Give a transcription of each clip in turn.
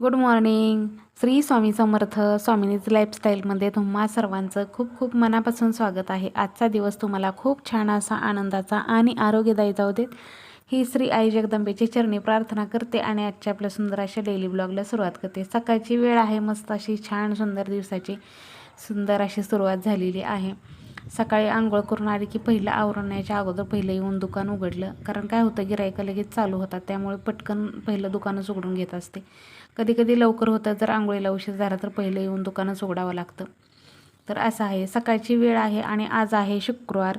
Good morning Shri Swami Samarth स्वामिनीज लाईफस्टाईलमध्ये तुम्हा सर्वांचं खूप खूप मनापासून स्वागत आहे. आजचा दिवस तुम्हाला खूप छान असा आनंदाचा आणि आरोग्यदायी जाऊ देत. ही श्री आई जगदंबेची चरणी प्रार्थना करते आणि आजच्या आपल्या सुंदर अशा डेली ब्लॉगला सुरुवात करते. सकाळची वेळ आहे मस्त अशी छान सुंदर दिवसाची सुंदर अशी सुरुवात झालेली आहे. सकाळी आंघोळ करून आली की पहिलं आवरण्याच्या अगोदर पहिलं येऊन दुकान उघडलं. कारण काय होतं गिरायका लगेच चालू होतात. त्यामुळे पटकन पहिलं दुकानच उघडून घेत असते. कधी कधी लवकर होतं जर आंघोळीला उशीर झाला तर पहिले येऊन दुकानच उघडावं लागतं. तर असं आहे. सकाळची वेळ आहे आणि आज आहे शुक्रवार.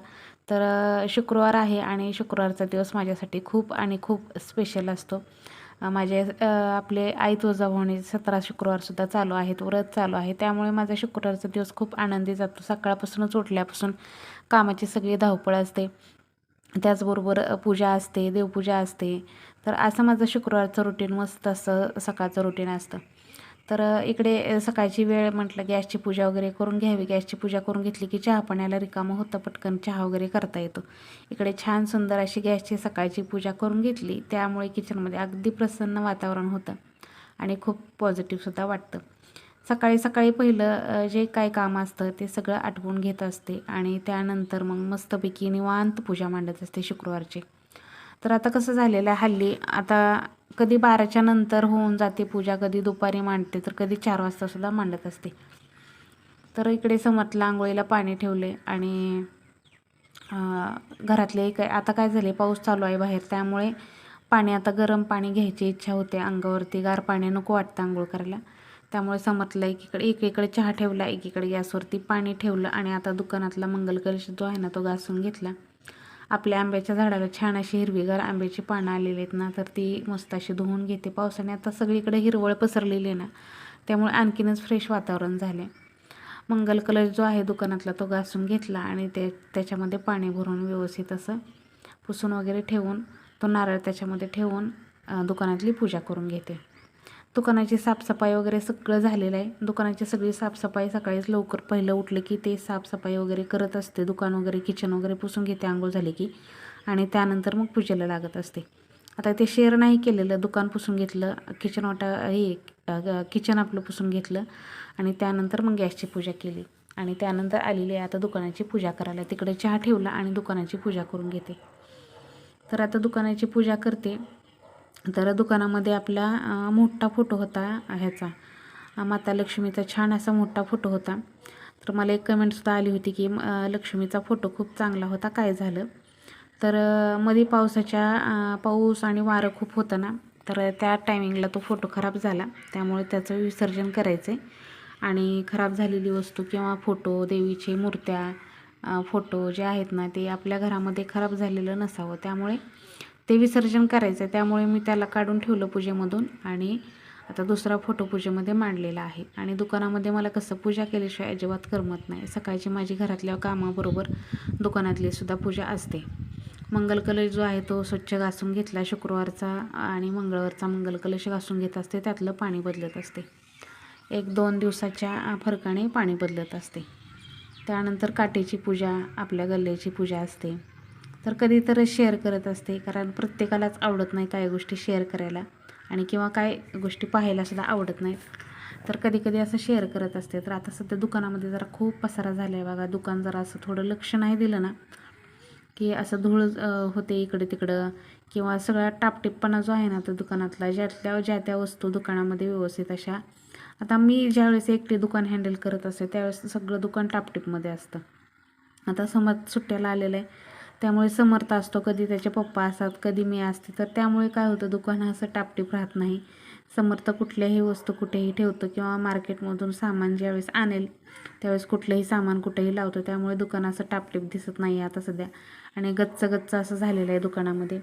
तर शुक्रवार आहे आणि शुक्रवारचा दिवस माझ्यासाठी खूप आणि खूप स्पेशल असतो. माझे आपले आई तुळजाभवानी सतरा शुक्रवारसुद्धा चालू आहेत व्रत चालू आहे. त्यामुळे माझा शुक्रवारचा दिवस खूप आनंदी जातो. सकाळपासूनच उठल्यापासून कामाची सगळी धावपळ असते. त्याचबरोबर पूजा असते देवपूजा असते. तर असं माझं शुक्रवारचं रुटीन मस्त असं सकाळचं रुटीन असतं. तर इकडे सकाळची वेळ म्हटलं गॅसची पूजा वगैरे करून घ्यावी. गॅसची पूजा करून घेतली की चहा पाण्याला रिकामं होतं पटकन चहा वगैरे करता येतो. इकडे छान सुंदर अशी गॅसची सकाळची पूजा करून घेतली. त्यामुळे किचनमध्ये अगदी प्रसन्न वातावरण होतं आणि खूप पॉझिटिव्हसुद्धा वाटतं. सकाळी सकाळी पहिलं जे काय काम असतं ते सगळं आटवून घेत असते आणि त्यानंतर मग मस्तपैकी निवांत पूजा मांडत असते शुक्रवारची. तर आता कसं झालेलं आहे हल्ली आता कधी बाराच्या नंतर होऊन जाते पूजा कधी दुपारी मांडते तर कधी चार वाजतासुद्धा मांडत असते. तर इकडे समतला आंघोळीला पाणी ठेवले आणि घरातले काय आता काय झाले पाऊस चालू आहे बाहेर त्यामुळे पाणी आता गरम पाणी घ्यायची इच्छा होते अंगावरती गार पाणी नको वाटतं आंघोळ करायला. त्यामुळे समतला एकीकडे एकीकडे चहा ठेवला एकीकडे गॅसवरती पाणी ठेवलं आणि आता दुकानातला मंगलकलश जो आहे ना तो घासून घेतला. आपल्या आंब्याच्या झाडाला छान अशी हिरवीगार आंब्याची पानं आलेली आहेत ना तर ती मस्त अशी धुवून घेते. पावसाने आता सगळीकडे हिरवळ पसरलेली आहे ना त्यामुळे आणखीनच फ्रेश वातावरण झाले. मंगल कलर जो आहे दुकानातला तो घासून घेतला आणि ते त्याच्यामध्ये पाणी भरून व्यवस्थित असं पुसून वगैरे ठेवून तो नारळ त्याच्यामध्ये ठेवून दुकानातली पूजा करून घेते. दुकानाची साफसफाई वगैरे सगळं झालेलं आहे. दुकानाची सगळी साफसफाई सकाळीच लवकर पहिलं उठलं की ते साफसफाई वगैरे करत असते. दुकान वगैरे किचन वगैरे पुसून घेते आंघोळ झाली की. आणि त्यानंतर मग पूजेला लागत असते. आता ते शेअर नाही केलेलं दुकान पुसून घेतलं किचन वाटा हे किचन आपलं पुसून घेतलं आणि त्यानंतर मग गॅसची पूजा केली. आणि त्यानंतर आलेली आहे आता दुकानाची पूजा करायला. तिकडे चहा ठेवला आणि दुकानाची पूजा करून घेते. तर आता दुकानाची पूजा करते. तर दुकानामध्ये आपला मोठा फोटो होता ह्याचा. माता लक्ष्मीचा छान असा मोठा फोटो होता. तर मला एक कमेंटसुद्धा आली होती की लक्ष्मीचा फोटो खूप चांगला होता काय झालं? तर मध्ये पावसाच्या पाऊस आणि वारं खूप होतं ना तर त्या टायमिंगला तो फोटो खराब झाला. त्यामुळे त्याचं विसर्जन करायचं आहे आणि खराब झालेली वस्तू किंवा फोटो देवीचे मूर्त्या फोटो जे आहेत ना ते आपल्या घरामध्ये खराब झालेलं नसावं. त्यामुळे ते विसर्जन करायचं आहे त्यामुळे मी त्याला काढून ठेवलं पूजेमधून आणि आता दुसरा फोटो पूजेमध्ये मांडलेला आहे. आणि दुकानामध्ये मला कसं पूजा केल्याशिवाय अजिबात करमत नाही. सकाळची माझी घरातल्या कामाबरोबर दुकानातली सुद्धा पूजा असते. मंगल कलश जो आहे तो स्वच्छ घासून घेतला शुक्रवारचा आणि मंगळवारचा मंगल कलश घासून घेत असते त्यातलं पाणी बदलत असते. एक दोन दिवसाच्या फरकाने पाणी बदलत असते. त्यानंतर काटेची पूजा आपल्या गल्ल्याची पूजा असते. तर कधी तर शेअर करत असते कारण प्रत्येकालाच आवडत नाही काही गोष्टी शेअर करायला. आणि किंवा काय गोष्टी पाहायला सुद्धा आवडत नाहीत. तर कधी कधी असं शेअर करत असते. तर आता सध्या दुकानामध्ये जरा खूप पसारा झाला आहे बघा. दुकान जरा असं थोडं लक्ष नाही दिलं ना की असं धूळ होते इकडे तिकडं किंवा सगळा टापटिपपणा जो आहे ना तो दुकानातला ज्यातल्या ज्या त्या वस्तू दुकानामध्ये व्यवस्थित अशा. आता मी ज्यावेळेस एकटी दुकान हँडल करत असते त्यावेळेस सगळं दुकान टापटीपमध्ये असतं. आता समज सुट्ट्याला आलेलं आहे त्यामुळे समर्थ असतो. कधी त्याचे पप्पा असतात कधी मी असते. तर त्यामुळे काय होतं दुकान असं टापटीप राहत नाही. समर्थ कुठल्याही वस्तू कुठेही ठेवतो किंवा मार्केटमधून सामान ज्यावेळेस आणेल त्यावेळेस कुठलंही सामान कुठेही लावतो. त्यामुळे दुकान असं टापटीप दिसत नाही आता सध्या. आणि गच्च गच्च असं झालेलं आहे दुकानामध्ये.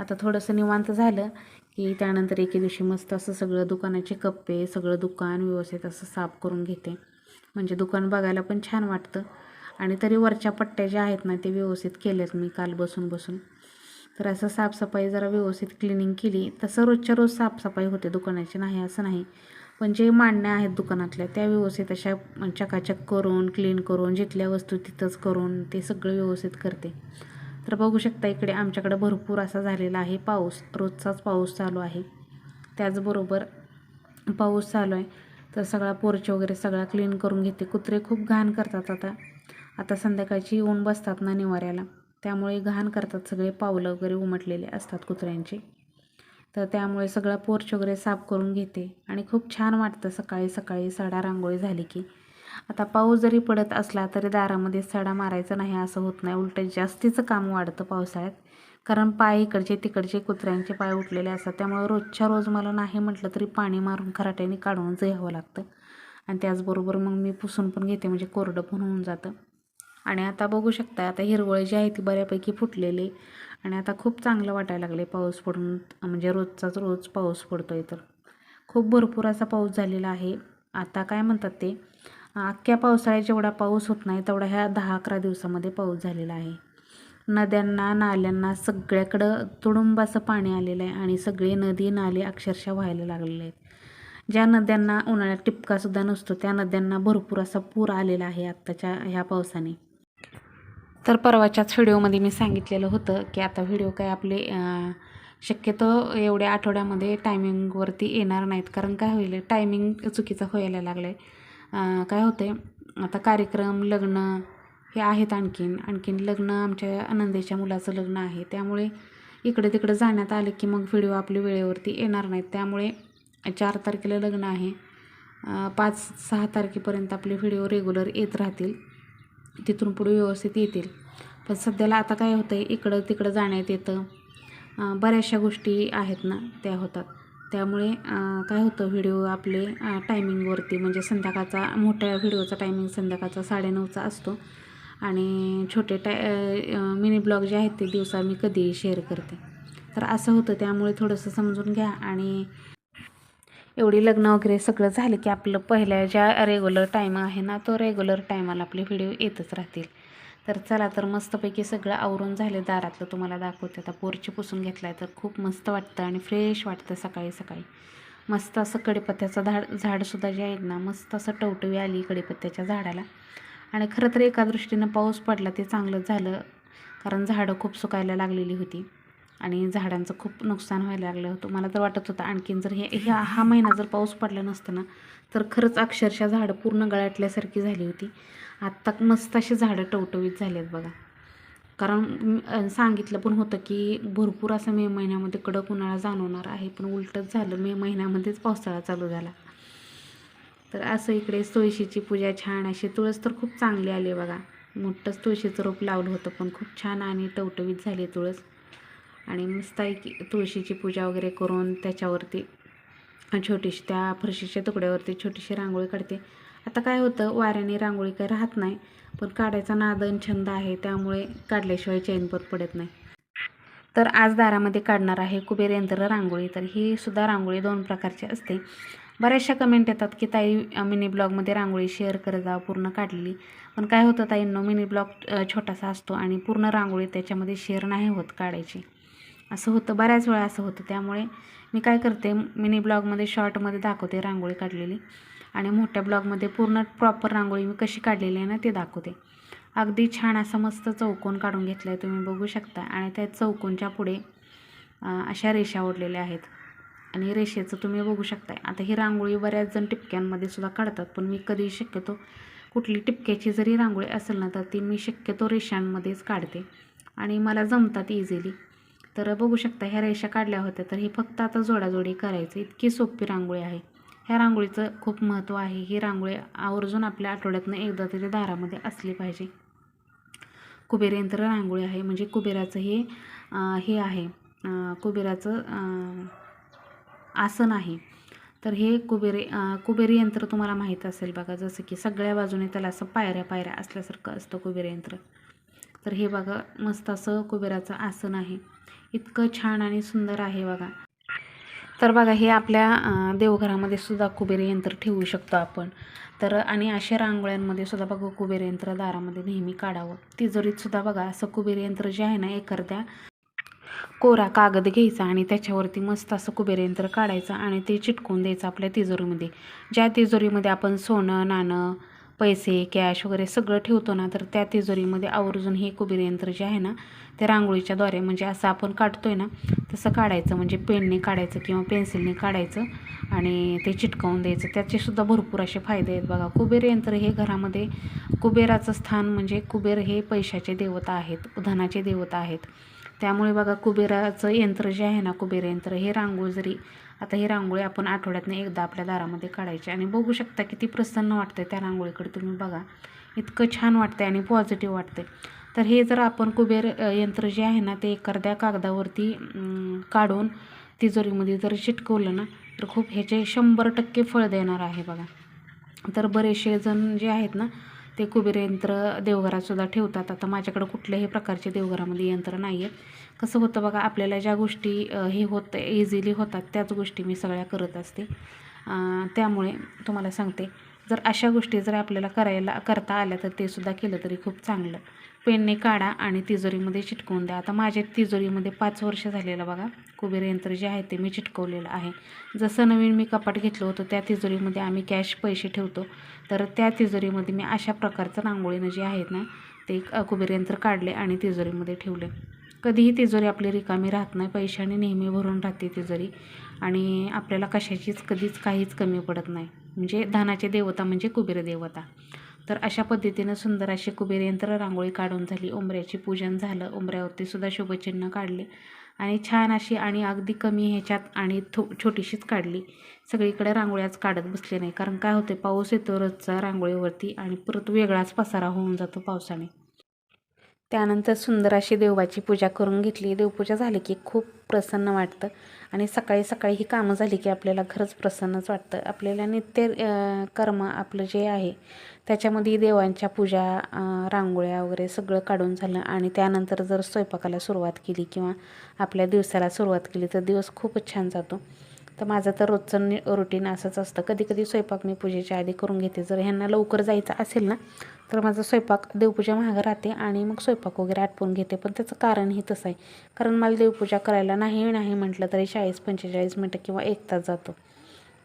आता थोडंसं निवांत झालं की त्यानंतर एके दिवशी मस्त असं सगळं दुकानाचे कप्पे सगळं दुकान व्यवस्थित असं साफ करून घेते. म्हणजे दुकान बघायला पण छान वाटतं. आणि तरी वरच्या पट्ट्या ज्या आहेत ना ते व्यवस्थित केल्यात मी काल बसून बसून. तर असं साफसफाई जरा व्यवस्थित क्लिनिंग केली. तसं रोजच्या रोज साफसफाई होते दुकानाची नाही असं नाही. पण जे मांडण्या आहेत दुकानातल्या त्या व्यवस्थित अशा चकाचक करून क्लीन करून जिथल्या वस्तू तिथंच करून ते सगळं व्यवस्थित करते. तर बघू शकता इकडे आमच्याकडे भरपूर असा झालेला आहे पाऊस. रोजचाच पाऊस चालू आहे. त्याचबरोबर पाऊस चालू आहे. तर सगळा पोर्च वगैरे सगळा क्लीन करून घेते. कुत्रे खूप घाण करतात आता. आता संध्याकाळची ऊन बसतात ना निवाऱ्याला. त्यामुळे घाण करतात सगळे पावलं वगैरे उमटलेले असतात कुत्र्यांचे. तर त्यामुळे सगळा पोर्च वगैरे साफ करून घेते आणि खूप छान वाटतं सकाळी सकाळी सडा रांगोळी झाली की. आता पाऊस जरी पडत असला तरी दारामध्ये सडा मारायचा नाही असं होत नाही. उलट जास्तीचं काम वाढतं पावसाळ्यात. कारण पाय इकडचे तिकडचे कुत्र्यांचे पाय उठलेले असतात. त्यामुळे रोजच्या रोज मला नाही म्हटलं तरी पाणी मारून खराट्याने काढूनच घ्यावं लागतं. आणि त्याचबरोबर मग मी पुसून पण घेते म्हणजे कोरडं पण होऊन जातं. आणि आता बघू शकता आता हिरवळ जी आहे ती बऱ्यापैकी फुटलेली आणि आता खूप चांगलं वाटायला लागले पाऊस पडून म्हणजे रोजचाच रोज पाऊस पडतो आहे तर. खूप भरपूर असा पाऊस झालेला आहे. आता काय म्हणतात ते अख्ख्या पावसाळ्यात जेवढा पाऊस होत नाही तेवढा ह्या दहा अकरा दिवसामध्ये पाऊस झालेला आहे. नद्यांना नाल्यांना सगळ्याकडं तुडुंब असं पाणी आलेलं आहे आणि सगळे नदी नाले अक्षरशः व्हायला लागलेले आहेत. ज्या नद्यांना उन्हाळ्यात टिपकासुद्धा नसतो त्या नद्यांना भरपूर असा पूर आलेला आहे आत्ताच्या ह्या पावसाने. तर परवाच्याच व्हिडिओमध्ये मी सांगितलेलं होतं की आता व्हिडिओ काय आपले शक्यतो एवढ्या आठवड्यामध्ये टायमिंगवरती येणार नाहीत. कारण काय होईल टायमिंग चुकीचं व्हायला लागलं आहे काय होते आता कार्यक्रम लग्न हे आहेत आणखीन. आणखीन लग्न आमच्या आनंदीच्या मुलाचं लग्न आहे. त्यामुळे इकडे तिकडे जाण्यात आले की मग व्हिडिओ आपले वेळेवरती येणार नाहीत. त्यामुळे चार तारखेला लग्न आहे. पाच सहा तारखेपर्यंत आपले व्हिडिओ रेग्युलर येत राहतील. तिथून पुढे व्यवस्थित येतील. पण सध्याला आता काय होतं आहे इकडं तिकडं जाण्यात येतं. बऱ्याचशा गोष्टी आहेत ना त्या होतात. त्यामुळे काय होतं व्हिडिओ आपले टायमिंगवरती म्हणजे संध्याकाळचा मोठ्या व्हिडिओचा टायमिंग संध्याकाळचा साडेनऊचा असतो. आणि छोटे टाय मिनी ब्लॉग जे आहेत ते दिवसा मी कधीही शेअर करते. तर असं होतं त्यामुळे थोडंसं समजून घ्या आणि एवढी लग्न वगैरे सगळं झालं की आपलं पहिल्या ज्या रेग्युलर टाईम आहे ना तो रेग्युलर टायमाला आपले व्हिडिओ येतच राहतील. तर चला तर मस्तपैकी सगळं आवरून झाले दारातलं तुम्हाला दाखवते. आता पोरची पुसून घेतला आहे तर खूप मस्त वाटतं आणि फ्रेश वाटतं सकाळी सकाळी. मस्त असं कडीपत्त्याचं झाड झाडसुद्धा जे आहे ना मस्त असं टवटवी आली कडीपत्त्याच्या झाडाला. आणि खरं तर एका दृष्टीनं पाऊस पडला ते चांगलंच झालं कारण झाडं खूप सुकायला लागलेली होती. आणि झाडांचं खूप नुकसान व्हायला लागलं होतं. मला तर वाटत होतं आणखीन जर हे ह्या हा महिना जर पाऊस पडला नसता ना तर खरंच अक्षरशः झाडं पूर्ण गळाटल्यासारखी झाली होती. आत्ता मस्त अशी झाडं टवटवीत झाली आहेत बघा. कारण सांगितलं पण होतं की भरपूर असं मे महिन्यामध्ये कडक उन्हाळा जाणवणार आहे पण उलटच झालं मे महिन्यामध्येच पावसाळा चालू झाला. तर असं इकडे तुळशीची पूजा छान अशी तुळस तर खूप चांगली आली बघा. मोठंच तुळशीचं रोप लावलं होतं पण खूप छान आणि टवटवीत झाली तुळस. आणि मस्त की तुळशीची पूजा वगैरे करून त्याच्यावरती छोटीशी त्या फरशीच्या तुकड्यावरती छोटीशी रांगोळी काढते. आता काय होतं वाऱ्याने रांगोळी काही राहत नाही पण काढायचा नादन छंद आहे त्यामुळे काढल्याशिवाय चैनपत पडत नाही. तर आज दारामध्ये काढणार आहे कुबेर यंत्र रांगोळी तर ही सुद्धा रांगोळी दोन प्रकारची असते. बऱ्याचशा कमेंट येतात की ताई मिनी ब्लॉगमध्ये रांगोळी शेअर करत जा पूर्ण काढलेली. पण काय होतं ताईंनो मिनी ब्लॉग छोटासा असतो आणि पूर्ण रांगोळी त्याच्यामध्ये शेअर नाही होत काढायची. असं होतं बऱ्याच वेळा असं होतं. त्यामुळे मी काय करते मिनी ब्लॉगमध्ये शॉर्टमध्ये दाखवते रांगोळी काढलेली आणि मोठ्या ब्लॉगमध्ये पूर्ण प्रॉपर रांगोळी मी कशी काढलेली आहे ना ते दाखवते. अगदी छान असा मस्त चौकोन काढून घेतला आहे तुम्ही बघू शकता आणि त्या चौकोनच्या पुढे अशा रेषा ओढलेल्या आहेत. आणि रेषेचं तुम्ही बघू शकताय. आता ही रांगोळी बऱ्याच जण टिपक्यांमध्ये सुद्धा काढतात पण मी कधी शक्यतो कुठली टिपक्याची जरी रांगोळी असेल ना तर ती मी शक्यतो रेषांमध्येच काढते. आणि मला जमतात इझिली तर बघू शकता ह्या रेषा काढल्या होत्या तर ही फक्त आता जोडाजोडी करायचं. इतकी सोपी रांगोळी आहे. ह्या रांगोळीचं खूप महत्त्व आहे. ही रांगोळी आवर्जून आपल्या आठवड्यातनं एकदा तरी दारामध्ये असली पाहिजे. कुबेर यंत्र रांगोळी आहे म्हणजे कुबेराचं हे हे आहे. कुबेराचं आसन आहे. तर हे कुबेरे कुबेरी यंत्र तुम्हाला माहीत असेल बघा जसं की सगळ्या बाजूने त्याला असं पायऱ्या पायऱ्या असल्यासारखं असतं कुबेर यंत्र. तर हे बघा मस्त असं कुबेराचं आसन आहे. इतकं छान आणि सुंदर आहे बघा. तर बघा हे आपल्या देवघरामध्ये सुद्धा कुबेर यंत्र ठेवू शकतो आपण. तर आणि अशा रांगोळ्यांमध्ये सुद्धा बघा कुबेर यंत्र दारामध्ये नेहमी काढावं. तिजोरीत सुद्धा बघा असं कुबेर यंत्र जे आहे ना एखाद्या कोरा कागद घ्यायचा आणि त्याच्यावरती मस्त असं कुबेर यंत्र काढायचं आणि ते चिटकवून द्यायचं आपल्या तिजोरीमध्ये. ज्या तिजोरीमध्ये आपण सोनं नाणं पैसे कॅश वगैरे सगळं ठेवतो ना तर त्या तिजोरीमध्ये आवर्जून हे कुबेर यंत्र जे आहे ना ते रांगोळीच्या द्वारे म्हणजे असं आपण काढतोय ना तसं काढायचं. म्हणजे पेनने काढायचं किंवा पेन्सिलने काढायचं आणि ते चिटकवून द्यायचं. त्याचेसुद्धा भरपूर असे फायदे आहेत बघा. कुबेर यंत्र हे घरामध्ये कुबेराचं स्थान म्हणजे कुबेर हे पैशाचे देवता आहेत धनाचे देवता आहेत. त्यामुळे बघा कुबेराचं यंत्र जे आहे ना कुबेर यंत्र हे रांगोळ जरी आता ही रांगोळी आपण आठवड्यातनं एकदा आपल्या दारामध्ये काढायची आणि बघू शकता किती प्रसन्न वाटतं त्या रांगोळीकडे. तुम्ही बघा इतकं छान वाटतंय आणि पॉझिटिव्ह वाटतंय. तर हे जर आपण कुबेर यंत्र जे आहे ना ते एखाद्या कागदावरती काढून तिजोरीमध्ये जर चिटकवलं ना तर खूप ह्याचे शंभर टक्के फळ देणार आहे बघा. तर बरेचसे जण जे आहेत ना ते कुबेर यंत्र देवघरातसुद्धा ठेवतात. आता माझ्याकडं कुठल्याही प्रकारचे देवघरामध्ये यंत्र नाही आहेत कसं होतं बघा आपल्याला ज्या गोष्टी हे होत इझिली होतात त्याच गोष्टी मी सगळ्या करत असते. त्यामुळे तुम्हाला सांगते जर अशा गोष्टी जर आपल्याला करायला करता आल्या तर ते सुद्धा केलं तरी खूप चांगलं. पेनने काढा आणि तिजोरीमध्ये चिटकवून द्या. आता माझ्या तिजोरीमध्ये पाच वर्ष झालेलं बघा. कुबेर यंत्र जे आहे ते मी चिटकवलेलं आहे. जसं नवीन मी कपाट घेतलं होतं त्या तिजोरीमध्ये आम्ही कॅश पैसे ठेवतो. तर त्या तिजोरीमध्ये मी अशा प्रकारचं रांगोळीनं जे आहेत ना ते कुबेर यंत्र काढले आणि तिजोरीमध्ये ठेवले. कधीही तिजोरी आपली रिकामी राहत नाही पैशाने नेहमी भरून राहते तिजोरी. आणि आपल्याला कशाचीच कधीच काहीच कमी पडत नाही. म्हणजे धनाचे देवता म्हणजे कुबेर देवता. तर अशा पद्धतीनं सुंदर अशी कुबेर यंत्र रांगोळी काढून झाली. उंबऱ्याची पूजन झालं. उंबऱ्यावरती सुद्धा शुभचिन्ह काढले आणि छान अशी आणि अगदी कमी ह्याच्यात आणि थो छोटीशीच काढली. सगळीकडे रांगोळ्याच काढत बसले नाही. कारण काय होते पाऊस येतो रोजचा रांगोळीवरती आणि परत वेगळाच पसारा होऊन जातो पावसाने. त्यानंतर सुंदर अशी देवाची पूजा करून घेतली. देवपूजा झाली की खूप प्रसन्न वाटतं. आणि सकाळी सकाळी ही कामं झाली की आपल्याला खरंच प्रसन्नच वाटतं. आपल्याला नित्य कर्म आपलं जे आहे त्याच्यामध्ये देवांच्या पूजा रांगोळ्या वगैरे सगळं काढून झालं. आणि त्यानंतर जर स्वयंपाकाला सुरुवात केली किंवा आपल्या दिवसाला सुरुवात केली तर दिवस खूपच छान जातो. तर माझं तर रोजचं नि रुटीन असंच असतं. कधी कधी स्वयंपाक मी पूजेच्या आधी करून घेते. जर ह्यांना लवकर जायचं असेल ना तर माझा स्वयंपाक देवपूजा मागं राहते आणि मग स्वयंपाक वगैरे आटपून घेते पण त्याचं कारणही तसं आहे. कारण मला देवपूजा करायला नाही नाही म्हटलं तरी चाळीस पंचेचाळीस मिनटं किंवा एक तास जातो.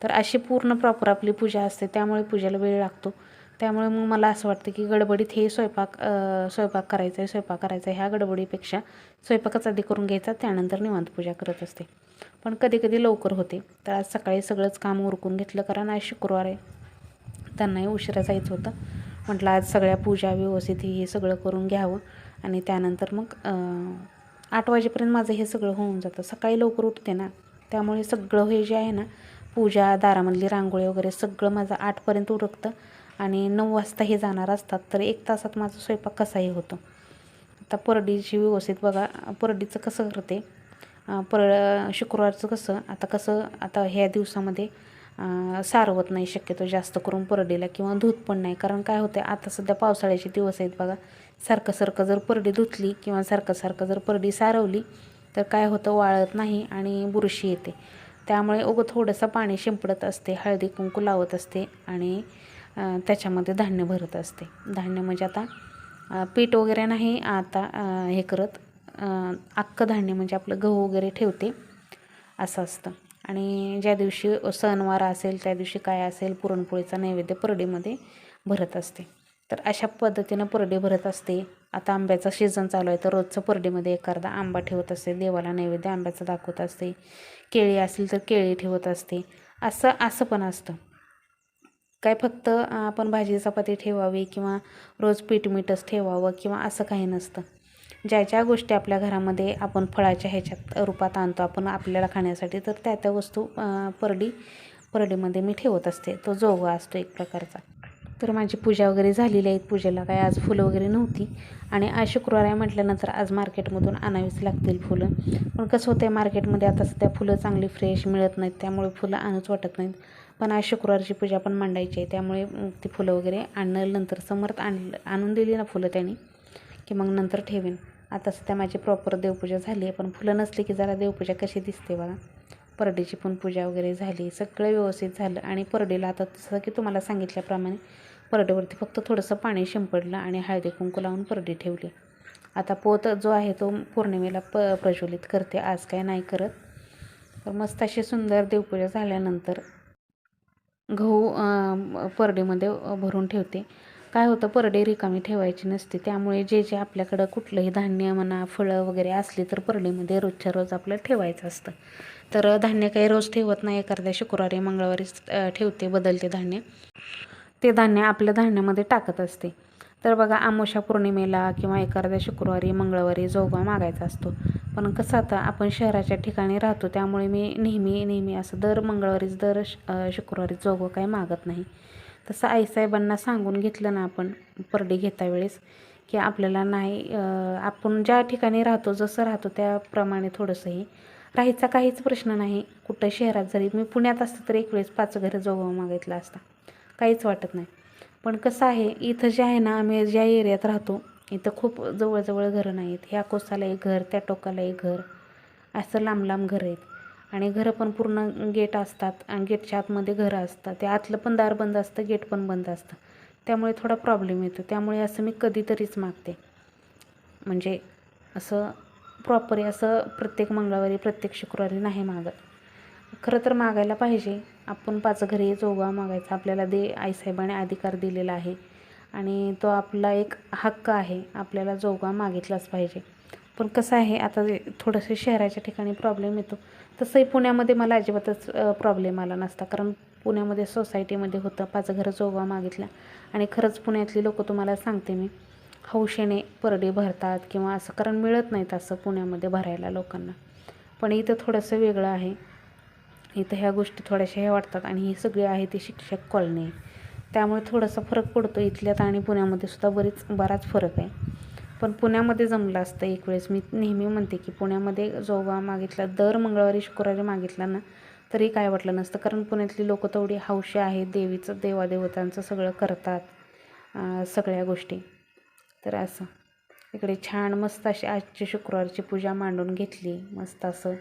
तर अशी पूर्ण प्रॉपर आपली पूजा असते त्यामुळे पूजेला वेळ लागतो. त्यामुळे मग मला असं वाटतं की गडबडीत हे स्वयंपाक स्वयंपाक करायचा आहे स्वयंपाक करायचा आहे ह्या गडबडीपेक्षा स्वयंपाकच आधी करून घ्यायचा त्यानंतर निवांत पूजा करत असते. पण कधी कधी लवकर होते. तर आज सकाळी सगळंच काम उरकून घेतलं कारण आज शुक्रवार आहे. त्यांनाही उशिरा जायचं होतं. म्हटलं आज सगळ्या पूजा व्यवस्थित हे सगळं करून घ्यावं. आणि त्यानंतर मग आठ वाजेपर्यंत माझं हे सगळं होऊन जातं. सकाळी लवकर उठते ना त्यामुळे सगळं हे जे आहे ना पूजा दारामधली रांगोळी वगैरे सगळं माझं आठपर्यंत उरकतं. आणि नऊ वाजता हे जाणार असतात तर एक तासात माझा स्वयंपाक कसाही होतो. आता परडीची व्यवस्थित बघा परडीचं कसं करते? पर शुक्रवारचं कसं आता कसं आता ह्या दिवसामध्ये सारवत नाही शक्यतो जास्त करून परडीला किंवा धूत पण नाही. कारण काय होतं आता सध्या पावसाळ्याचे दिवस आहेत बघा. सारखं सारखं जर परडी धुतली किंवा सारखं सारखं जर परडी सारवली तर काय होतं वाळत नाही आणि बुरशी येते. त्यामुळे उगं थोडंसं पाणी शिंपडत असते हळदी कुंकू लावत असते आणि त्याच्यामध्ये धान्य भरत असते. धान्य म्हणजे आता पीठ वगैरे नाही आता हे करत अख्खं धान्य म्हणजे आपलं गहू वगैरे ठेवते असं असतं. आणि ज्या दिवशी सणवार असेल त्या दिवशी काय असेल पुरणपोळीचा नैवेद्य परडीमध्ये भरत असते. तर अशा पद्धतीनं परडी भरत असते. आता आंब्याचा सीझन चालू आहे तर रोजचं परडीमध्ये एखादा आंबा ठेवत असते देवाला नैवेद्य आंब्याचा दाखवत असते. केळी असेल तर केळी ठेवत असते. असं असं पण असतं. काय फक्त आपण भाजी चपाती ठेवावी किंवा रोज पीठ मीठच ठेवावं किंवा असं काही नसतं. ज्या ज्या गोष्टी आपल्या घरामध्ये आपण फळाच्या ह्याच्यात रूपात आणतो आपण आपल्याला खाण्यासाठी तर त्या त्या वस्तू परडी परडीमध्ये मी ठेवत असते. तो जोगा असतो एक प्रकारचा. तर माझी पूजा वगैरे झालेली आहे. पूजेला काय आज फुलं वगैरे नव्हती. आणि आज शुक्रवार आहे म्हटल्यानंतर आज मार्केटमधून आणावीच लागतील फुलं. पण कसं होतं आहे मार्केटमध्ये आता सध्या फुलं चांगली फ्रेश मिळत नाहीत. त्यामुळे फुलं आणूच वाटत नाहीत. पण आज शुक्रवारची पूजा पण मांडायची आहे. त्यामुळे ती फुलं वगैरे आणल्यानंतर नंतर समर्थ आणलं आणून दिली ना फुलं त्यांनी की मग नंतर ठेवेन. आता सध्या माझी प्रॉपर देवपूजा झाली आहे पण फुलं नसली की जरा देवपूजा कशी दिसते बघा. परडीची पण पूजा वगैरे झाली सगळं व्यवस्थित झालं. आणि परडीला आता जसं की तुम्हाला सांगितल्याप्रमाणे परडीवरती फक्त थोडंसं पाणी शिंपडलं आणि हळदी कुंकू लावून परडी ठेवली. आता पोत जो आहे तो पौर्णिमेला प प्रज्वलित करते आज काय नाही करत. तर मस्त अशी सुंदर देवपूजा झाल्यानंतर गहू परडीमध्ये भरून ठेवते. काय होतं परडे रिकामी ठेवायची नसते. त्यामुळे जे जे आपल्याकडं कुठलंही धान्य म्हणा फळं वगैरे असली तर परडीमध्ये रोजच्या रोज आपलं ठेवायचं असतं. तर धान्य काही रोज ठेवत नाही एखाद्या शुक्रवारी मंगळवारीच ठेवते बदलते धान्य. ते धान्य आपल्या धान्यामध्ये टाकत असते. तर बघा आमोशा पौर्णिमेला किंवा एखाद्या शुक्रवारी मंगळवारी जोगा मागायचा असतो. पण कसं आता आपण शहराच्या ठिकाणी राहतो त्यामुळे मी नेहमी नेहमी असं दर मंगळवारीच दर श- शुक्रवारी जोगं काही मागत नाही. तसं आईसाहेबांना सांगून घेतलं ना आपण परडी घेता वेळेस की आपल्याला नाही आपण ज्या ठिकाणी राहतो जसं राहतो त्याप्रमाणे थोडंसंही. राहायचा काहीच प्रश्न नाही. कुठं शहरात जरी मी पुण्यात असतं तर एक वेळेस पाच घरं जोगाव मागितला असता. काहीच वाटत नाही. पण कसं आहे इथं जे आहे ना आम्ही ज्या एरियात राहतो इथं खूप जवळजवळ घरं नाही आहेत ह्या कोसाला एक घर त्या टोकाला एक घर. असं लांब लांब घरं आहेत. आणि घरं पण पूर्ण गेट असतात आणि गेटच्या आतमध्ये घरं असतात. ते आतलं पण दार बंद असतं गेट पण बंद असतं. त्यामुळे थोडा प्रॉब्लेम येतो. त्यामुळे असं मी कधीतरीच मागते. म्हणजे असं प्रॉपरी असं प्रत्येक मंगळवारी प्रत्येक शुक्रवारी नाही मागत. खरं तर मागायला पाहिजे. आपण पाच घरी जोगा मागायचा. आपल्याला दे आईसाहेबाने अधिकार दिलेला आहे. आणि तो आपला एक हक्क आहे. आपल्याला जोगा मागितलाच पाहिजे. पण कसं आहे आता थोडंसं शहराच्या ठिकाणी प्रॉब्लेम येतो. तसंही पुण्यामध्ये मला अजिबातच प्रॉब्लेम आला नसता. कारण पुण्यामध्ये सोसायटीमध्ये होतं पाच घरं जोगा मागितला आणि खरंच पुण्यातली लोक तुम्हाला सांगते मी हौशेने परडे भरतात किंवा असं कारण मिळत नाहीत असं पुण्यामध्ये भरायला लोकांना. पण इथं थोडंसं वेगळं आहे. इथं ह्या गोष्टी थोड्याशा ह्या वाटतात आणि ही सगळी आहे ती शिक्षक कॉलनी आहे त्यामुळे थोडासा फरक पडतो इथल्यात आणि पुण्यामध्ये सुद्धा बरीच बराच फरक आहे. पण पुण्यामध्ये जमलं असतं एक वेळेस. मी नेहमी म्हणते की पुण्यामध्ये जोबा मागितला दर मंगळवारी शुक्रवारी मागितला ना तरी काय वाटलं नसतं. कारण पुण्यातली लोकं तेवढी हौशी आहेत देवीचं देवादेवतांचं सगळं करतात सगळ्या गोष्टी. तर असं. इकडे छान मस्त अशी आजची शुक्रवारची पूजा मांडून घेतली मस्त असं.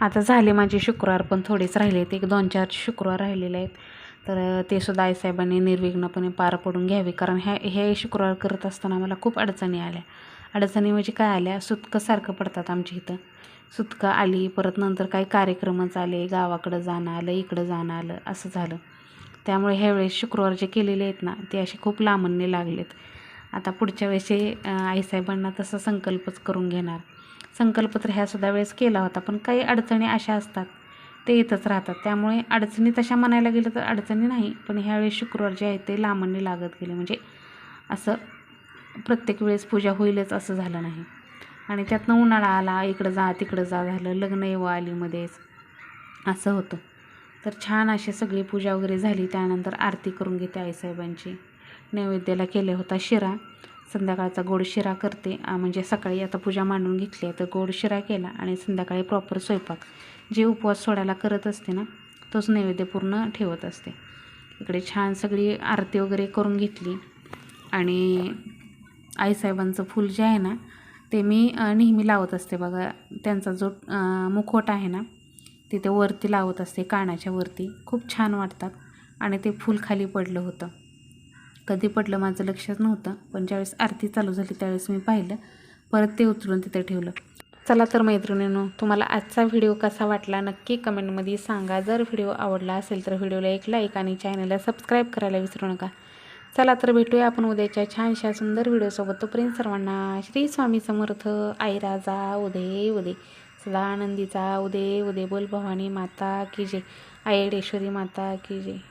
आता झाले माझे शुक्रवार पण थोडेच राहिले आहेत. एक दोन चार शुक्रवार राहिलेले आहेत. तर ते सुद्धा आईसाहेबांनी निर्विघ्नपणे पार पडून घ्यावे. कारण ह्या हे शुक्रवार करत असताना मला खूप अडचणी आल्या. अडचणी म्हणजे काय आल्या? सुतकं सारखं पडतात आमच्या इथं. सुतकं आली परत नंतर काही कार्यक्रमच आले गावाकडं जाणं आलं इकडं जाणं आलं असं झालं. त्यामुळे ह्यावेळेस शुक्रवार जे केलेले आहेत ना ते असे खूप लांबणने लागलेत. आता पुढच्या वेळेस आईसाहेबांना तसा संकल्पच करून घेणार. संकल्प तर ह्यासुद्धा वेळेस केला होता पण काही अडचणी अशा असतात ते येतच राहतात. त्यामुळे अडचणी तशा म्हणायला गेलं तर अडचणी नाही पण ह्यावेळेस शुक्रवार जे आहे ते लांबणी लागत गेले. म्हणजे असं प्रत्येक वेळेस पूजा होईलच असं झालं नाही. आणि त्यातनं उन्हाळा आला इकडं जा तिकडं जा झालं लग्न येवं आलीमध्येच असं होतं. तर छान अशी सगळी पूजा वगैरे झाली. त्यानंतर आरती करून घेते आईसाहेबांची. नैवेद्याला केले होता शिरा. संध्याकाळचा गोड शिरा करते. म्हणजे सकाळी आता पूजा मांडून घेतली आहे तर गोड शिरा केला आणि संध्याकाळी प्रॉपर स्वयंपाक. जे उपवास सोडायला करत असते ना तोच नैवेद्य पूर्ण ठेवत असते. इकडे छान सगळी आरती वगैरे करून घेतली. आणि आईसाहेबांचं फूल जे आहे ना ते मी नेहमी लावत असते बघा. त्यांचा जो मुखवट आहे ना तिथे वरती लावत असते कानाच्या वरती. खूप छान वाटतात. आणि ते फूल खाली पडलं होतं. कधी पडलं माझं लक्षच नव्हतं पण ज्यावेळेस आरती चालू झाली त्यावेळेस मी पाहिलं. परत ते उचलून तिथे ठेवलं. चला तर मैत्रिणींनो तुम्हाला आजचा व्हिडिओ कसा वाटला नक्की कमेंटमध्ये सांगा. जर व्हिडिओ आवडला असेल तर व्हिडिओला एक लाईक आणि चॅनलला सबस्क्राईब करायला विसरू नका. चला तर भेटूया आपण उद्याच्या छानशा सुंदर व्हिडिओसोबत तोपर्यंत सर्वांना श्री स्वामी समर्थ आई राजा उदे उदे. सदा आनंदीचा उदे उदे बोल भवानी माता की जय. आयडेश्वरी माता की जय.